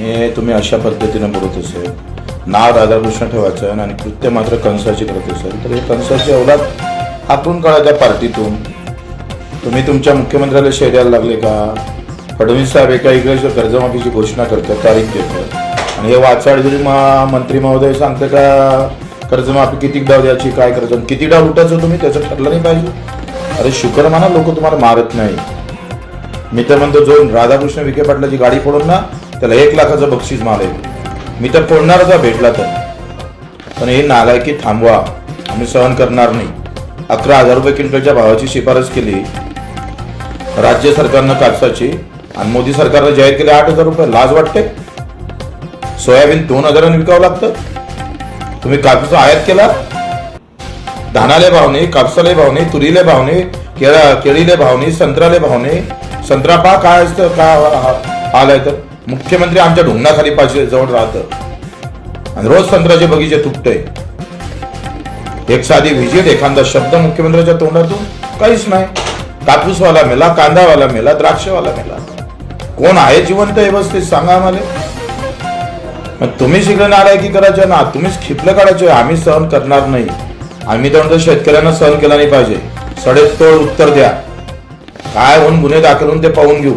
हे तुम्ही अशा पद्धतीने बोलत असेल. नाव राधाकृष्ण ठेवायचं आणि कृत्य मात्र कंसाची करत असेल. तर हे कंसाची अवलाद हाकून काढा त्या पार्टीतून. तुम्ही तुमच्या मुख्यमंत्र्याला शेरायला लागले का? फडणवीस साहेब एका इकडे कर्जमाफीची घोषणा करतात तारीख देतात. आणि हे वाचाळगिरी मा मंत्री महोदय सांगते का कर्जमाफी किती डाव द्यायची काय करायचं किती डाव लुटायचं तुम्ही त्याचं ठरलं नाही पाहिजे. अरे शुक्र म्हणा लोक तुम्हाला मारत नाही. मी तर म्हणतो जो राधाकृष्ण विखे पाटलाची गाडी फोडून ना त्याला एक लाखाचं बक्षीस मारेल मी तर फोडणारच भेटला तर. पण हे नालायकी थांबवा. आम्ही सहन करणार नाही. अकरा हजार रुपये क्विंटलच्या भावाची शिफारस केली. राज्य सरकारनं कापसाची आणि मोदी सरकारनं जाहीर केले आठ हजार रुपये. लाज वाटते? सोयाबीन दोन हजारांनी विकावं लागतं? तुम्ही कापूस आयात केला? धानाले भावने कापसाले भावने तुरीले भावने केळा केळीले भावने संत्राले भावने संत्रा पा काय असतं? का आलाय तर? मुख्यमंत्री आमच्या ढोंगणाखाली पाचशे जवळ राहतं. आणि रोज संत्र्याचे बगीचे तुटते एक साधी व्हिजिट एखादा शब्द मुख्यमंत्र्याच्या तोंडातून काहीच नाही. कापूसवाला मेला कांदावाला मेला द्राक्षवाला मेला. कोण आहे जिवंत व्यवस्थित सांगा आम्हाला. मग तुम्ही शिकले नारायकी करायचे ना तुम्हीच खिपलं काढायचे आम्ही सहन करणार नाही. आम्ही तर शेतकऱ्यांना सहन केला नाही पाहिजे. सडेतोड उत्तर द्या. काय होऊन गुन्हे दाखल होऊन ते पाहून घेऊ.